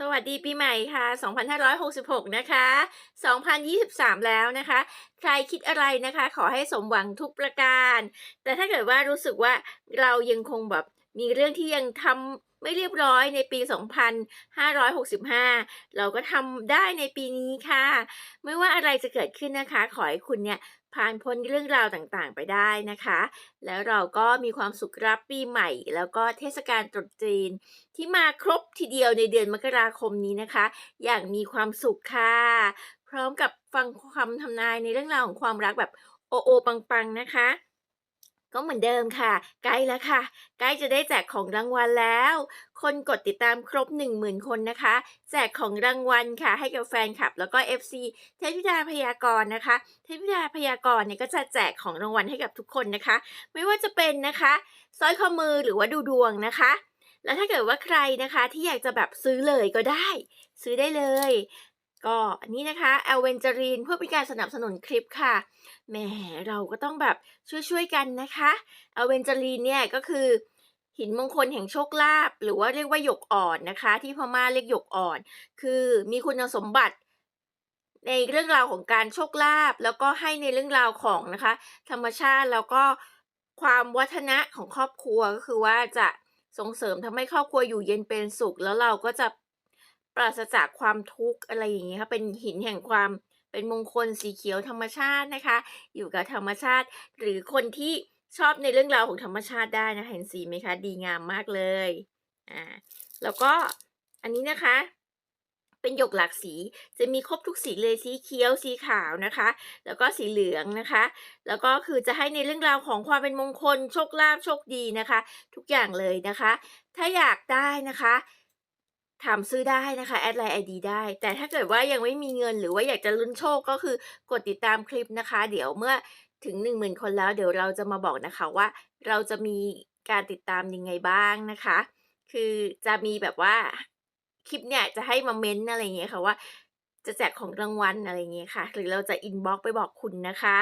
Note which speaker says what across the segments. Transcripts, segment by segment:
Speaker 1: สวัสดีปีใหม่ค่ะ 2566 นะคะ 2023 แล้วนะคะ ใครคิดอะไรนะคะ ขอให้สมหวังทุกประการ แต่ถ้าเกิดว่ารู้สึกว่าเรายังคงแบบมีเรื่องที่ยังทำไม่เรียบร้อยในปี 2565 เราก็ทำได้ในปีนี้ค่ะ ไม่ว่าอะไรจะเกิดขึ้นนะคะ ขอให้คุณเนี่ย ผ่านพ้นเรื่องราวต่างๆ ไปได้นะคะ แล้วเราก็มีความสุขรับปีใหม่ แล้วก็เทศกาลตรุษจีนที่มาครบทีเดียวในเดือนมกราคมนี้นะคะ อย่างมีความสุขค่ะ พร้อมกับฟังคำทำนายในเรื่องราวของความรักแบบโอโอปังๆนะคะ ก็เหมือนเดิมค่ะ ใกล้แล้วค่ะ ใกล้จะได้แจกของรางวัลแล้ว คนกดติดตามครบ 10,000 คนนะคะ แจกของรางวัลค่ะ ให้กับแฟนคลับ แล้วก็ FC เทพธิดาพยากรณ์นะคะ เทพธิดาพยากรณ์เนี่ยก็จะแจกของรางวัลให้กับทุกคนนะคะ ไม่ว่าจะเป็นนะคะสร้อยข้อมือหรือว่าดูดวงนะคะ แล้วถ้าเกิดว่าใครนะคะที่อยากจะแบบซื้อเลยก็ได้ ซื้อได้เลย ก็อันนี้นะคะแอลเวนจารีนเพื่อเป็นการสนับสนุนคลิปค่ะแหมเราก็ต้องแบบช่วยๆกันนะคะแอลเวนจารีนเนี่ยก็คือหินมงคลแห่งโชคลาภหรือว่าเรียกว่าหยกอ่อนนะคะ ที่พม่าเรียกหยกอ่อน คือมีคุณสมบัติในเรื่องราวของการโชคลาภแล้วก็ให้ในเรื่องราวของนะคะ ธรรมชาติแล้วก็ความวัฒนะของครอบครัวก็คือว่าจะส่งเสริมทำให้ครอบครัวอยู่เย็นเป็นสุข แล้วเราก็จะ ปราศจากความทุกข์อะไรอย่างเงี้ค่ะเป็นหินแห่งความเป็นมงคลสีเขียวธรรมชาตินะคะ อยู่กับธรรมชาติ หรือคนที่ชอบในเรื่องราวของธรรมชาติได้นะคะเห็นสีไหมคะ ดีงามมากเลยอ่าแล้วก็อันนี้นะคะเป็นหยกหลากสีจะมีครบทุกสีเลยสีเขียวสีขาวนะคะ แล้วก็สีเหลืองนะคะ แล้วก็คือจะให้ในเรื่องราวของความเป็นมงคลโชคลาภโชคดีนะคะ ทุกอย่างเลยนะคะ ถ้าอยากได้นะคะ ถามซื้อได้นะคะแอดไลน์ไอดีได้ แต่ถ้าเกิดว่ายังไม่มีเงินหรือว่าอยากจะลุ้นโชคก็คือกดติดตามคลิปนะคะ เดี๋ยวเมื่อถึง 10,000 คนแล้วเดี๋ยวเราจะมาบอกนะคะว่า เราจะมีการติดตามยังไงบ้างนะคะ คือจะมีแบบว่าคลิปเนี่ยจะให้มาเม้นต์อะไรเงี้ยค่ะว่า จะแจกของรางวัลอะไรเงี้ยค่ะ หรือเราจะอินบ็อกซ์ไปบอกคุณนะคะ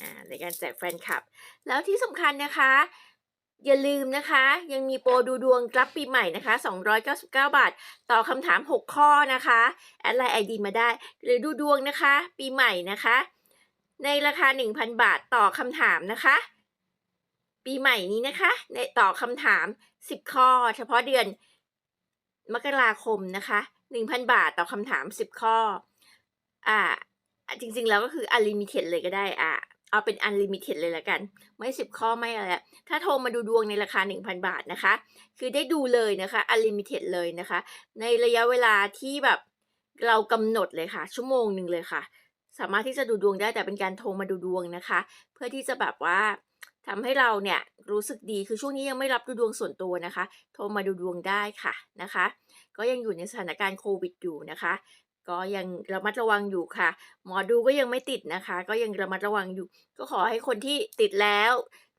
Speaker 1: อ่าในการแจกแฟนคลับ แล้วที่สำคัญนะคะ อย่าลืมนะคะ ยังมีโปรดูดวงรับปีใหม่นะคะ 299 บาท ต่อคำถาม 6 ข้อนะคะ แอดไลน์ไอดีมาได้ หรือดูดวงนะคะ ปีใหม่นะคะ ในราคา 1,000 บาทต่อคำถามนะคะ ปีใหม่นี้นะคะ ในต่อคำถาม 10 ข้อ เฉพาะเดือนมกราคมนะคะ 1,000 บาทต่อคำถาม 10 ข้อ อ่า จริงๆ แล้วก็คือ unlimited เลยก็ได้อ่า เอาเป็น unlimited เลยละกัน ไม่10ข้อไม่อะไร ถ้าโทรมาดูดวงในราคา 1,000 บาทนะคะ คือได้ดูเลยนะคะ unlimited เลยนะคะ ในระยะเวลาที่แบบเรากำหนดเลยค่ะ ชั่วโมงหนึ่งเลยค่ะ สามารถที่จะดูดวงได้แต่เป็นการโทรมาดูดวงนะคะ เพื่อที่จะแบบว่าทำให้เราเนี่ยรู้สึกดีคือช่วงนี้ยังไม่รับดูดวงส่วนตัวนะคะ โทรมาดูดวงได้ค่ะนะคะ ก็ยังอยู่ในสถานการณ์โควิดอยู่นะคะ ก็ยังระมัดระวังอยู่ค่ะ หมอดูก็ยังไม่ติดนะคะ ก็ยังระมัดระวังอยู่ ก็ขอให้คนที่ติดแล้ว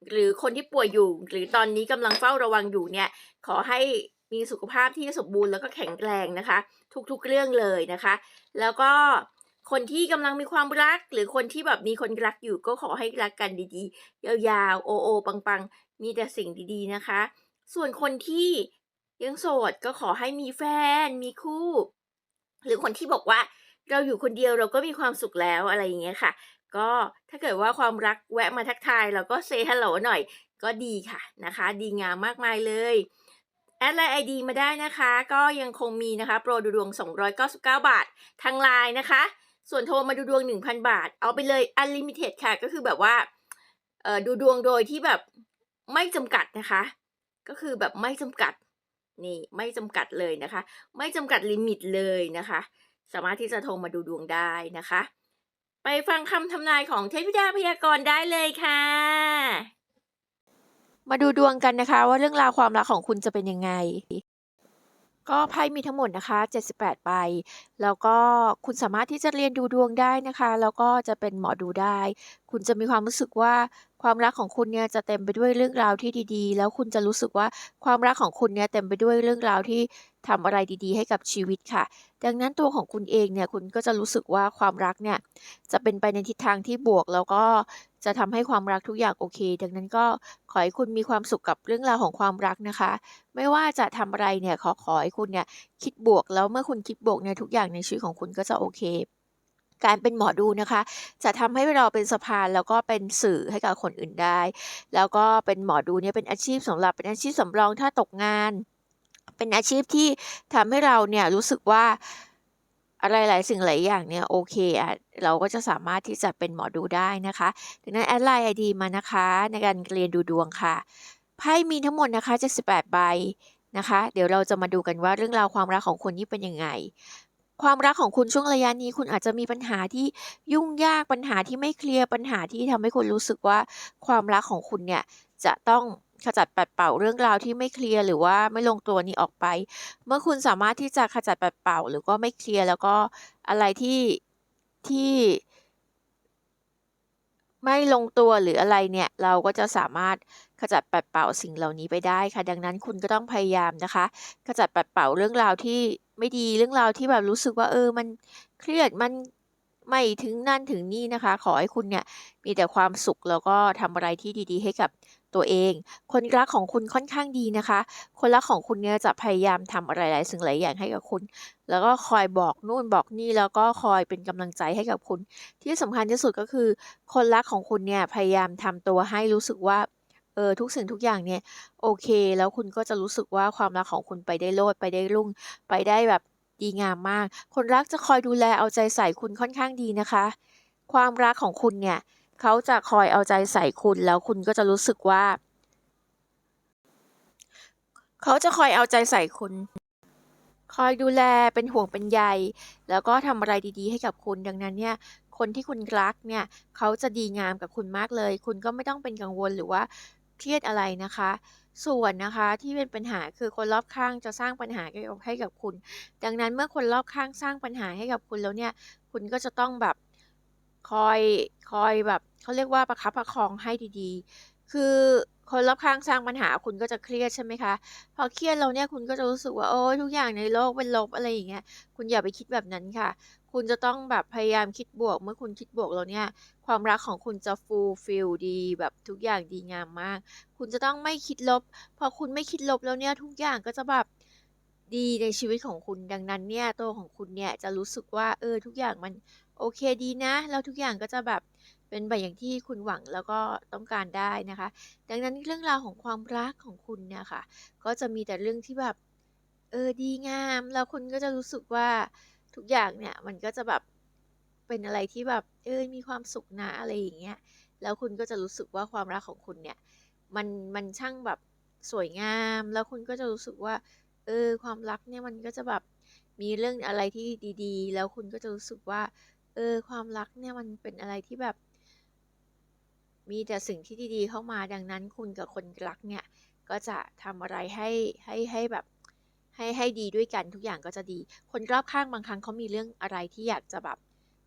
Speaker 1: หรือคนที่ป่วยอยู่ หรือตอนนี้กำลังเฝ้าระวังอยู่เนี่ย ขอให้มีสุขภาพที่สมบูรณ์แล้วก็แข็งแรงนะคะ ทุกๆเรื่องเลยนะคะ แล้วก็คนที่กำลังมีความรัก หรือคนที่แบบมีคนรักอยู่ก็ขอให้รักกันดีๆ ยาวๆ โอโอปังๆ มีแต่สิ่งดีๆนะคะ ส่วนคนที่ยังโสดก็ขอให้มีแฟนมีคู่ หรือคนที่บอกว่าเราอยู่คนเดียวเราก็มีความสุขแล้วอะไรอย่างเงี้ยค่ะ ก็ถ้าเกิดว่าความรักแวะมาทักทายเราก็เซฮัลโหลหน่อยก็ดีค่ะนะคะ ดีงามมากมายเลยแอดไลน์ไอดีมาได้นะคะ ก็ยังคงมีนะคะ โปรดูดวง 299 บาท ทางไลน์นะคะ ส่วนโทรมาดูดวง 1,000 บาท เอาไปเลย unlimited ค่ะ ก็คือแบบว่าดูดวงโดยที่แบบไม่จำกัดนะคะ ก็คือแบบไม่จำกัด นี่ไม่จำกัดเลยนะคะ ไม่จำกัดลิมิตเลยนะคะ สามารถที่จะโทรมาดูดวงได้นะคะ ไปฟังคำทำนายของเทพธิดาพยากรณ์ได้เลยค่ะ มาดูดวงกันนะคะ ว่าเรื่องราวความรักของคุณจะเป็นยังไง ก็ไพ่มีทั้งหมดนะคะ 78ใบแล้วก็คุณสามารถที่จะเรียนดูดวงได้นะคะ แล้วก็จะเป็นหมอดูได้ คุณจะมีความรู้สึกว่า ความรักของคุณเนี่ยจะเต็มไปด้วยเรื่องราวที่ดีๆ แล้วคุณจะรู้สึกว่าความรักของคุณเนี่ยเต็มไปด้วยเรื่องราวที่ทำอะไรดีๆ ให้กับชีวิตค่ะ ดังนั้นตัวของคุณเองเนี่ยคุณก็จะรู้สึกว่าความรักเนี่ยจะเป็นไปในทิศทางที่บวก แล้วก็จะทำให้ความรักทุกอย่างโอเค ดังนั้นก็ขอให้คุณมีความสุขกับเรื่องราวของความรักนะคะ ไม่ว่าจะทำอะไรเนี่ยขอขอให้คุณเนี่ยคิดบวกแล้วเมื่อคุณคิดบวกเนี่ยทุกอย่างในชีวิตของคุณก็จะโอเค การเป็นหมอดูนะคะ จะทำให้เราเป็นสะพานแล้วก็เป็นสื่อให้กับคนอื่นได้ แล้วก็เป็นหมอดูเนี่ยเป็นอาชีพสำหรับเป็นอาชีพสำรองถ้าตกงาน เป็นอาชีพที่ทำให้เราเนี่ยรู้สึกว่าอะไรหลายสิ่งหลายอย่างเนี่ยโอเคอะเราก็จะสามารถที่จะเป็นหมอดูได้นะคะดังนั้นแอดไลน์ไอดีมานะคะ ในการเรียนดูดวงค่ะไพ่มีทั้งหมดนะคะ78ใบนะคะ เดี๋ยวเราจะมาดูกันว่าเรื่องราวความรักของคุณนี่เป็นยังไง ความรักของคุณช่วงระยะนี้ คุณอาจจะมีปัญหาที่ยุ่งยาก ปัญหาที่ไม่เคลียร์ ปัญหาที่ทำให้คุณรู้สึกว่า ความรักของคุณเนี่ยจะต้องขจัดปัดเป่าเรื่องราวที่ไม่เคลียร์ หรือว่าไม่ลงตัวนี้ออกไป เมื่อคุณสามารถที่จะขจัดปัดเป่า หรือก็ไม่เคลียร์ แล้วก็อะไรที่ ที่ ไม่ลงตัวหรืออะไรเนี่ย เราก็จะสามารถขจัดปัดเป่าสิ่งเหล่านี้ไปได้ค่ะ ดังนั้นคุณก็ต้องพยายามนะคะ ขจัดปัดเป่าเรื่องราวที่ไม่ดีเรื่องราวที่แบบรู้สึกว่าเออมันเครียดมัน ไม่ถึงนั่นถึงนี่นะคะ ขอให้คุณเนี่ยมีแต่ความสุขแล้วก็ทำอะไรที่ดีๆ ให้กับตัวเอง คนรักของคุณค่อนข้างดีนะคะ คนรักของคุณเนี่ยจะพยายามทำอะไรหลายสิ่งหลายอย่างให้กับคุณ แล้วก็คอยบอกนู่นบอกนี่แล้วก็คอยเป็นกำลังใจให้กับคุณ ที่สำคัญที่สุดก็คือ คนรักของคุณเนี่ยพยายามทำตัวให้รู้สึกว่าเออทุกสิ่งทุกอย่างเนี่ยโอเค แล้วคุณก็จะรู้สึกว่าความรักของคุณไปได้โลดไปได้รุ่ง ไปได้แบบ ดีงามมาก คนรักจะคอยดูแลเอาใจใส่คุณค่อนข้างดีนะคะ ความรักของคุณเนี่ยเขาจะคอยเอาใจใส่คุณแล้วคุณก็จะรู้สึกว่า เขาจะคอยเอาใจใส่คุณ คอยดูแลเป็นห่วงเป็นใย แล้วก็ทำอะไรดีๆ ให้กับคุณดังนั้นเนี่ยคนที่คุณรักเนี่ยเขาจะดีงามกับคุณมากเลย คุณก็ไม่ต้องเป็นกังวลหรือว่าเครียดอะไรนะคะ ส่วนนะคะที่เป็นปัญหาคือคนรอบข้างจะสร้างปัญหาให้กับคุณ ดังนั้นเมื่อคนรอบข้างสร้างปัญหาให้กับคุณแล้วเนี่ย คุณก็จะต้องแบบคอยคอยแบบเขาเรียกว่าประคับประคองให้ดีๆ คือคนรอบข้างสร้างปัญหาคุณก็จะเครียดใช่ไหมคะ พอเครียดแล้วเนี่ยคุณก็จะรู้สึกว่าโอ้ยทุกอย่างในโลกเป็นลบอะไรอย่างเงี้ย คุณอย่าไปคิดแบบนั้นค่ะ คุณจะต้องแบบพยายามคิดบวก เมื่อคุณคิดบวกแล้วเนี่ย ความรักของคุณจะฟูลฟิลดีแบบทุกอย่างดีงามมาก คุณจะต้องไม่คิดลบ พอคุณไม่คิดลบแล้วเนี่ยทุกอย่างก็จะแบบดีในชีวิตของคุณดังนั้นเนี่ยตัวของคุณเนี่ยจะรู้สึกว่าเออทุกอย่างมันโอเคดีนะแล้วทุกอย่างก็จะแบบเป็นไปอย่างที่คุณหวังแล้วก็ต้องการได้นะคะ ดังนั้นเรื่องราวของความรักของคุณเนี่ยค่ะ ก็จะมีแต่เรื่องที่แบบเออดีงาม แล้วคุณก็จะรู้สึกว่าทุกอย่างเนี่ยมันก็จะแบบ เป็นอะไรที่แบบเออมีความสุขนะอะไรอย่างเงี้ยแล้วคุณก็จะรู้สึกว่าความรักของคุณเนี่ยมันมันช่างแบบสวยงาม แล้วคุณก็จะรู้สึกว่าเออความรักเนี่ยมันก็จะแบบมีเรื่องอะไรที่ดีๆ แล้วคุณก็จะรู้สึกว่าเออความรักเนี่ยมันเป็นอะไรที่แบบ มีแต่สิ่งที่ดีๆ เข้ามาดังนั้น คุณกับคนรักเนี่ยก็จะทำอะไรให้ให้ให้แบบให้ให้ดีด้วยกันทุกอย่างก็จะดี คนรอบข้างบางครั้งเขามีเรื่องอะไรที่อยากจะแบบ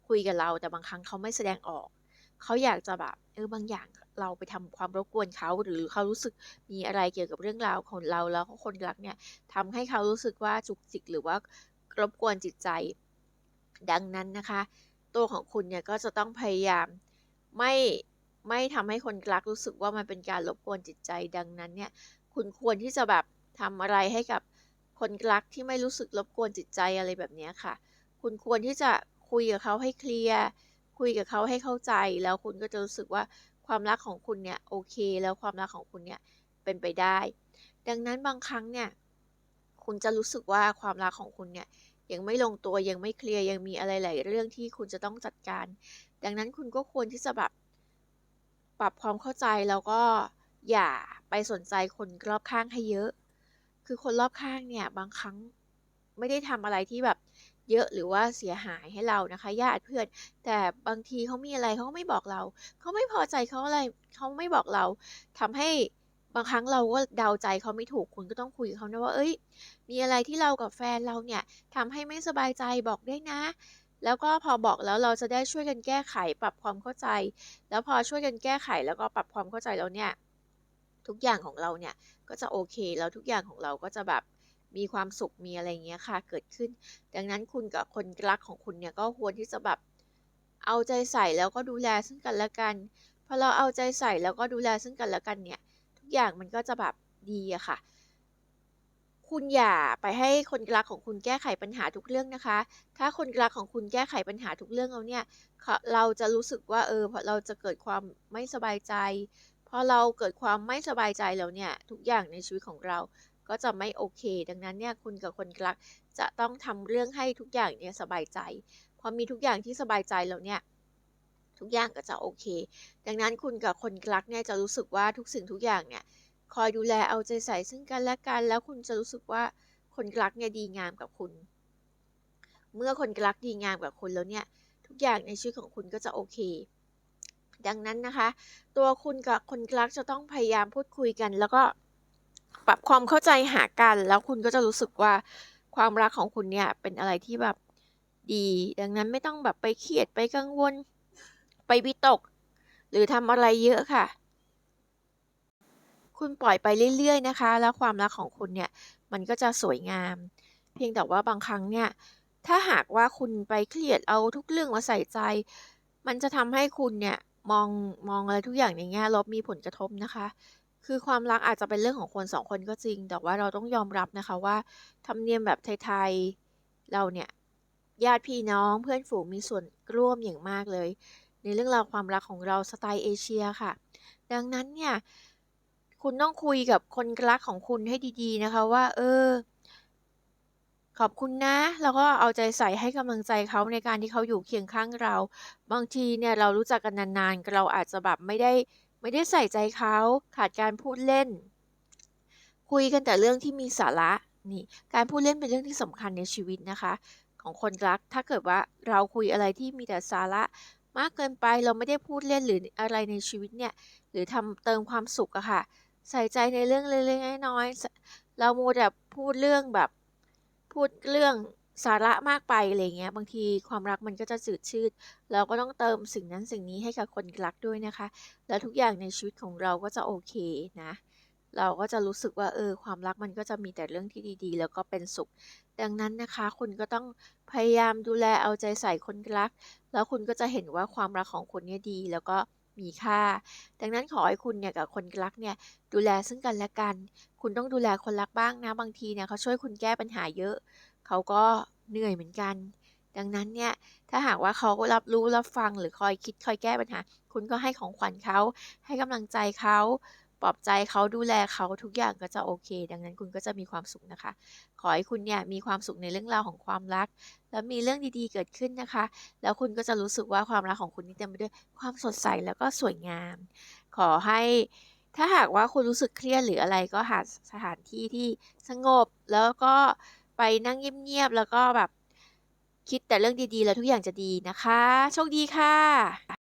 Speaker 1: คุยกับเรา แต่บางครั้งเขาไม่แสดงออก เขาอยากจะแบบเออบางอย่างเราไปทำความรบกวนเขา หรือเขารู้สึกมีอะไรเกี่ยวกับเรื่องราวของเราแล้วคนรักเนี่ยทำให้เขารู้สึกว่าจุกจิกหรือว่ารบกวนจิตใจ ดังนั้นนะคะ ตัวของคุณเนี่ยก็จะต้องพยายามไม่ไม่ทำให้คนรักรู้สึกว่ามันเป็นการรบกวนจิตใจ ดังนั้นเนี่ย คุณควรที่จะแบบทำอะไรให้กับคนรักที่ไม่รู้สึกรบกวนจิตใจอะไรแบบนี้ค่ะ คุณควรที่จะ คุยกับเขาให้เคลียร์คุยกับเขาให้เข้าใจ แล้วคุณก็จะรู้สึกว่าความรักของคุณเนี่ยโอเค แล้วความรักของคุณเนี่ยเป็นไปได้ ดังนั้นบางครั้งเนี่ยคุณจะรู้สึกว่าความรักของคุณเนี่ยยังไม่ลงตัวยังไม่เคลียร์ยังมีอะไรหลายเรื่องที่คุณจะต้องจัดการ ดังนั้นคุณก็ควรที่จะแบบปรับความเข้าใจแล้วก็อย่าไปสนใจคนรอบข้างให้เยอะ คือคนรอบข้างเนี่ยบางครั้งไม่ได้ทำอะไรที่แบบ เยอะหรือว่าเสียหายให้เรานะคะ ญาติเพื่อน แต่บางทีเขามีอะไรเขาก็ไม่บอกเรา เขาไม่พอใจเขาอะไรเขาไม่บอกเราทำให้บางครั้งเราก็เดาใจเขาไม่ถูกคุณก็ต้องคุยกับเขานะว่า เอ้ย มีอะไรที่เรากับแฟนเราเนี่ยทำให้ไม่สบายใจบอกได้นะ แล้วก็พอบอกแล้วเราจะได้ช่วยกันแก้ไขปรับความเข้าใจ แล้วพอช่วยกันแก้ไขแล้วก็ปรับความเข้าใจแล้วเนี่ย ทุกอย่างของเราเนี่ยก็จะโอเค แล้วทุกอย่างของเราก็จะแบบ มีความสุขมีอะไรเงี้ยค่ะ เกิดขึ้น ดังนั้นคุณกับคนรักของคุณเนี่ยก็ควรที่จะแบบเอาใจใส่แล้วก็ดูแลซึ่งกันและกันพอเราเอาใจใส่แล้วก็ดูแลซึ่งกันและกันเนี่ย ทุกอย่างมันก็จะแบบดีอะค่ะ คุณอย่าไปให้คนรักของคุณแก้ไขปัญหาทุกเรื่องนะคะ ถ้าคนรักของคุณแก้ไขปัญหาทุกเรื่องแล้วเนี่ยเขาเราจะรู้สึกว่าเออพอเราจะเกิดความไม่สบายใจพอเราเกิดความไม่สบายใจแล้วเนี่ย ทุกอย่างในชีวิตของเรา ก็จะไม่โอเค ดังนั้นเนี่ยคุณกับคนรักจะต้องทำเรื่องให้ทุกอย่างเนี่ยสบายใจ พอมีทุกอย่างที่สบายใจแล้วเนี่ยทุกอย่างก็จะโอเค ดังนั้นคุณกับคนรักเนี่ยจะรู้สึกว่าทุกสิ่งทุกอย่างเนี่ยคอยดูแลเอาใจใส่ซึ่งกันและกัน แล้วคุณจะรู้สึกว่าคนรักเนี่ยดีงามกับคุณ เมื่อคนรักดีงามกับคุณแล้วเนี่ยทุกอย่างในชีวิตของคุณก็จะโอเค ดังนั้นนะคะ ตัวคุณกับคนรักจะต้องพยายามพูดคุยกัน แล้วก็ ปรับความเข้าใจหากัน แล้วคุณก็จะรู้สึกว่าความรักของคุณเนี่ยเป็นอะไรที่แบบดี ดังนั้นไม่ต้องแบบไปเครียดไปกังวล ไปวิตก หรือทำอะไรเยอะค่ะ คุณปล่อยไปเรื่อยๆนะคะ แล้วความรักของคุณเนี่ยมันก็จะสวยงาม เพียงแต่ว่าบางครั้งเนี่ยถ้าหากว่าคุณไปเครียดเอาทุกเรื่องมาใส่ใจ มันจะทำให้คุณเนี่ยมองมองอะไรทุกอย่างในแง่ลบมีผลกระทบนะคะ คือความรักอาจจะเป็นเรื่องของคนสองคนก็จริง แต่ว่าเราต้องยอมรับนะคะว่าธรรมเนียมแบบไทยๆเราเนี่ยญาติพี่น้องเพื่อนฝูงมีส่วนร่วมอย่างมากเลย ในเรื่องราวความรักของเราสไตล์เอเชียค่ะ ดังนั้นเนี่ยคุณต้องคุยกับคนรักของคุณให้ดีๆนะคะว่า เออ ขอบคุณนะ แล้วก็เอาใจใส่ให้กำลังใจเขาในการที่เขาอยู่เคียงข้างเรา บางทีเนี่ยเรารู้จักกันนานๆเราอาจจะแบบไม่ได้ ไม่ได้ใส่ใจเขาขาดการพูดเล่น คุยกันแต่เรื่องที่มีสาระนี่การพูดเล่นเป็นเรื่องที่สำคัญในชีวิตนะคะ ของคนรักถ้าเกิดว่าเราคุยอะไรที่มีแต่สาระ มากเกินไปเราไม่ได้พูดเล่นหรืออะไรในชีวิตเนี่ยหรือทำเติมความสุขอะค่ะ ใส่ใจในเรื่องเล็กๆน้อยๆเราโมแต่พูดเรื่องแบบพูดเรื่อง สาระมากไปอะไรเงี้ยบางทีความรักมันก็จะจืดชืดเราก็ต้องเติมสิ่งนั้นสิ่งนี้ให้กับคนรักด้วยนะคะ แล้วทุกอย่างในชีวิตของเราก็จะโอเคนะ เราก็จะรู้สึกว่าเออความรักมันก็จะมีแต่เรื่องที่ดีๆ แล้วก็เป็นสุข ดังนั้นนะคะคุณก็ต้องพยายามดูแลเอาใจใส่คนรัก แล้วคุณก็จะเห็นว่าความรักของคุณเนี่ยดีแล้วก็มีค่า ดังนั้นขอให้คุณเนี่ยกับคนรักเนี่ยดูแลซึ่งกันและกัน คุณต้องดูแลคนรักบ้างนะบางทีเนี่ยเขาช่วยคุณแก้ปัญหาเยอะ เขาก็เหนื่อยเหมือนกัน ดังนั้นเนี่ยถ้าหากว่าเขารับรู้รับฟังหรือคอยคิดคอยแก้ปัญหา คุณก็ให้ของขวัญเขา ให้กำลังใจเขาปลอบใจเขาดูแลเขาทุกอย่างก็จะโอเค ดังนั้นคุณก็จะมีความสุขนะคะ ขอให้คุณเนี่ยมีความสุขในเรื่องราวของความรัก แล้วมีเรื่องดีๆเกิดขึ้นนะคะ แล้วคุณก็จะรู้สึกว่าความรักของคุณนี่เต็มไปด้วยความสดใสแล้วก็สวยงาม ขอให้ถ้าหากว่าคุณรู้สึกเครียดหรืออะไรก็หาสถานที่ที่สงบแล้วก็ ไปนั่งเงียบๆแล้วก็แบบคิดแต่เรื่องดีๆ แล้วทุกอย่างจะดีนะคะ โชคดีค่ะ